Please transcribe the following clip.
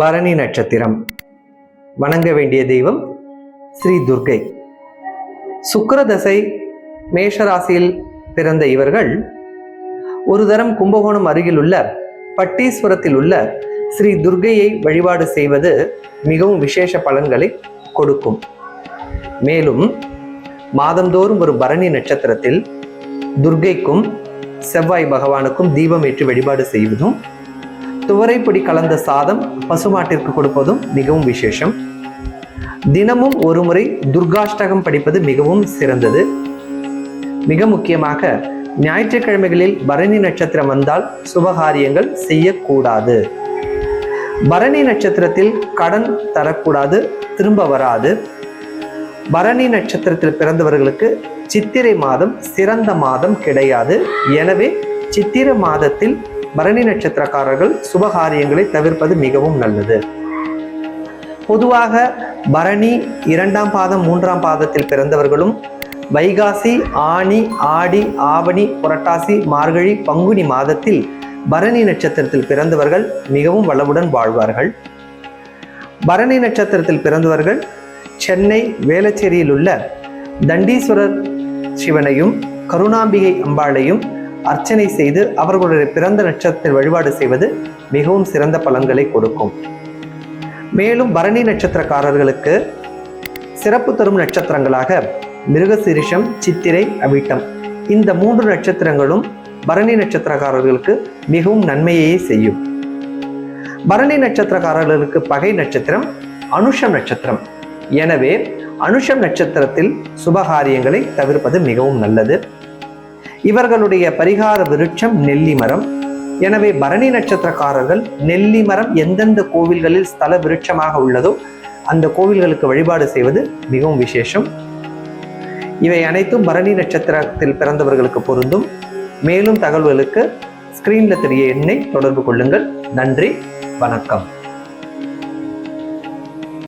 பரணி நட்சத்திரம். வணங்க வேண்டிய தெய்வம் ஸ்ரீ துர்கை. சுக்கரதசை மேஷராசியில் பிறந்த இவர்கள் ஒரு தரம் கும்பகோணம் அருகில் உள்ள பட்டீஸ்வரத்தில் உள்ள ஸ்ரீ துர்கையை வழிபாடு செய்வது மிகவும் விசேஷ பலன்களை கொடுக்கும். மேலும் மாதந்தோறும் ஒரு பரணி நட்சத்திரத்தில் துர்கைக்கும் செவ்வாய் பகவானுக்கும் தீபம் ஏற்றி வழிபாடு செய்வதும் துவரைப்பொடி கலந்த சாதம் பசுமாட்டிற்கு கொடுப்பதும் மிகவும் விசேஷம். தினமும் ஒருமுறை துர்காஷ்டகம் படிப்பது மிகவும் சிறந்தது. மிக முக்கியமாக ஞாயிற்றுக்கிழமைகளில் பரணி நட்சத்திரம் வந்தால் சுபகாரியங்கள் செய்யக்கூடாது. பரணி நட்சத்திரத்தில் கடன் தரக்கூடாது திரும்ப வராது. பரணி நட்சத்திரத்தில் பிறந்தவர்களுக்கு சித்திரை மாதம் சிறந்த மாதம் கிடையாது. எனவே சித்திரை மாதத்தில் பரணி நட்சத்திரக்காரர்கள் சுபகாரியங்களை தவிர்ப்பது மிகவும் நல்லது. பொதுவாக பரணி இரண்டாம் பாதம் மூன்றாம் பாதத்தில் பிறந்தவர்களும் வைகாசி ஆனி ஆடி ஆவணி புரட்டாசி மார்கழி பங்குனி மாதத்தில் பரணி நட்சத்திரத்தில் பிறந்தவர்கள் மிகவும் வளவுடன் வாழ்வார்கள். பரணி நட்சத்திரத்தில் பிறந்தவர்கள் சென்னை வேளச்சேரியில் உள்ள தண்டீஸ்வரர் சிவனையும் கருணாம்பிகை அம்பாளையும் அர்ச்சனை செய்து அவர்களுடைய பிறந்த நட்சத்திரத்தில் வழிபாடு செய்வது மிகவும் சிறந்த பலன்களை கொடுக்கும். மேலும் பரணி நட்சத்திரக்காரர்களுக்கு சிறப்பு தரும் நட்சத்திரங்களாக மிருகசிரிஷம் சித்திரை அவிட்டம். இந்த மூன்று நட்சத்திரங்களும் பரணி நட்சத்திரக்காரர்களுக்கு மிகவும் நன்மையையே செய்யும். பரணி நட்சத்திரக்காரர்களுக்கு பகை நட்சத்திரம் அனுஷம் நட்சத்திரம். எனவே அனுஷம் நட்சத்திரத்தில் சுபகாரியங்களை தவிர்ப்பது மிகவும் நல்லது. இவர்களுடைய பரிகார விருட்சம் நெல்லி மரம் எனவே பரணி நட்சத்திரக்காரர்கள் நெல்லி மரம் எந்தெந்த கோவில்களில் ஸ்தல விருட்சமாக உள்ளதோ அந்த கோவில்களுக்கு வழிபாடு செய்வது மிகவும் விசேஷம். இவை அனைத்தும் பரணி நட்சத்திரத்தில் பிறந்தவர்களுக்கு பொருந்தும். மேலும் தகவல்களுக்கு ஸ்கிரீனில் தெரிய எண்ணை தொடர்பு கொள்ளுங்கள். நன்றி வணக்கம்.